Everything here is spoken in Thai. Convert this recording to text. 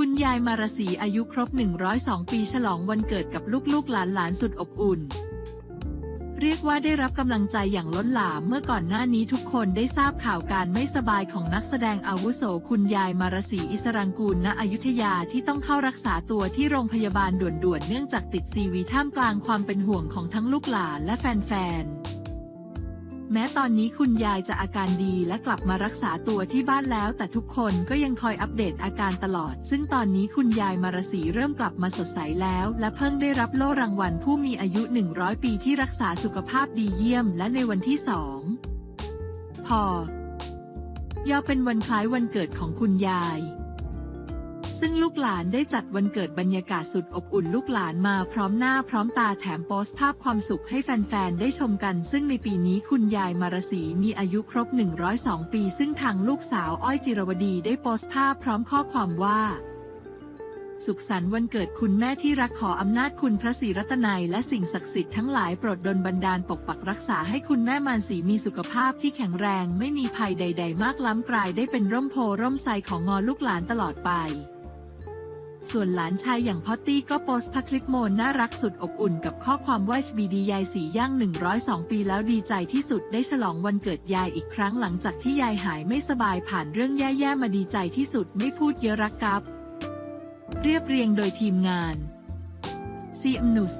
คุณยายมารสีอายุครบ 102 ปีฉลองวันเกิดกับลูกๆหลานๆสุดอบอุ่น เรียกว่าได้รับกำลังใจอย่างล้นหลามเมื่อก่อนหน้านี้ทุกคนได้ทราบข่าวการไม่สบายของนักแสดงอาวุโสคุณยายมารสีอิสรังกูลณอยุธยาที่ต้องเข้ารักษาตัวที่โรงพยาบาลด่วนๆเนื่องจากติดซีวีท่ามกลางความเป็นห่วงของทั้งลูกหลานและแฟนๆ แม้ตอนนี้คุณยายจะอาการดีและกลับมารักษาตัวที่บ้านแล้ว แต่ทุกคนก็ยังคอยอัปเดตอาการตลอด ซึ่งตอนนี้คุณยายมารสีเริ่มกลับมาสดใสแล้ว และเพิ่งได้รับโล่รางวัลผู้มีอายุ 100 ปีที่รักษาสุขภาพดีเยี่ยม และในวันที่สองพอยอเป็นวันคล้ายวันเกิดของคุณยาย ซึ่งลูกหลานได้จัดวันเกิดบรรยากาศสุดอบอุ่นลูกหลานมาพร้อมหน้าพร้อมตาแถมโพสต์ภาพความสุขให้แฟนๆ ได้ชมกัน ซึ่งในปีนี้คุณยายมารสีมีอายุครบ 102 ปี ซึ่งทางลูกสาวอ้อยจิรวดีได้โพสต์ภาพพร้อมข้อความว่าสุขสันต์วันเกิดคุณแม่ที่รักขออำนาจคุณพระศรีรัตนัยและสิ่งศักดิ์สิทธิ์ทั้งหลายโปรดดลบันดาลปกปักรักษาให้คุณแม่มารสีมีสุขภาพที่แข็งแรงไม่มีภัยใด ๆ มากล้ำกลายได้เป็นร่มโพร่มไทรของงอลูกหลานตลอดไป ส่วนหลานชายอย่างพอตตี้ก็โพสต์ภาพคลิปโมนน่ารักสุดอบอุ่นกับข้อความว่าชบีดียายสีย่าง 102 ปีแล้วดีใจที่สุดได้ฉลองวันเกิดยายอีกครั้งหลังจากที่ยายหายไม่สบายผ่านเรื่องแย่ๆมาดีใจที่สุดไม่พูดเยอะรักกับ เรียบเรียงโดยทีมงานซีอมนุส